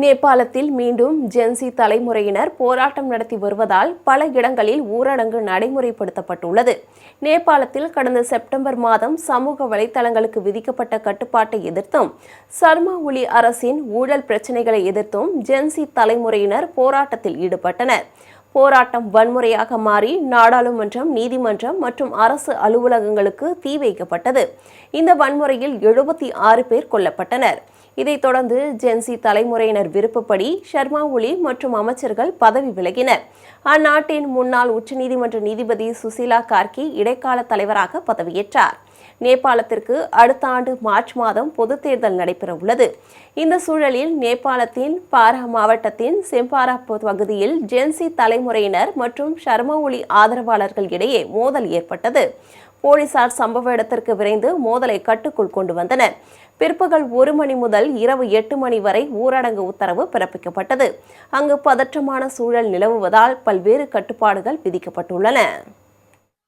நேபாளத்தில் மீண்டும் ஜென்சி தலைமுறையினர் போராட்டம் நடத்தி வருவதால் பல இடங்களில் ஊரடங்கு நடைமுறைப்படுத்தப்பட்டுள்ளது. நேபாளத்தில் கடந்த செப்டம்பர் மாதம் சமூக வலைதளங்களுக்கு விதிக்கப்பட்ட கட்டுப்பாட்டை எதிர்த்தும் சர்மா ஒளி அரசின் ஊழல் பிரச்சினைகளை எதிர்த்தும் ஜென்சி தலைமுறையினர் போராட்டத்தில் ஈடுபட்டனர். போராட்டம் வன்முறையாக மாறி நாடாளுமன்றம் நீதிமன்றம் மற்றும் அரசு அலுவலகங்களுக்கு தீ வைக்கப்பட்டது. இந்த வன்முறையில் எழுபத்தி ஆறு பேர் கொல்லப்பட்டனர். இதைத் தொடர்ந்து ஜென்சி தலைமுறையினர் விருப்பப்படி ஷர்மா ஒலி மற்றும் அமைச்சர்கள் பதவி விலகினர். அந்நாட்டின் முன்னாள் உச்சநீதிமன்ற நீதிபதி சுசீலா கார்கி இடைக்கால தலைவராக பதவியேற்றார். நேபாளத்திற்கு அடுத்த ஆண்டு மார்ச் மாதம் பொதுத் தேர்தல் நடைபெற உள்ளது இந்த சூழலில் நேபாளத்தின் பாரா மாவட்டத்தின் செம்பாரா பகுதியில் ஜென்சி தலைமுறையினர் மற்றும் ஷர்மா ஒளி ஆதரவாளர்கள் இடையே மோதல் ஏற்பட்டது. போலீசார் சம்பவ இடத்திற்கு விரைந்து மோதலை கட்டுக்குள் கொண்டு வந்தனர். பிற்பகல் ஒரு மணி முதல் இரவு எட்டு மணி வரை ஊரடங்கு உத்தரவு பிறப்பிக்கப்பட்டது. அங்கு பதற்றமான சூழல் நிலவுவதால் பல்வேறு கட்டுப்பாடுகள் விதிக்கப்பட்டுள்ளன.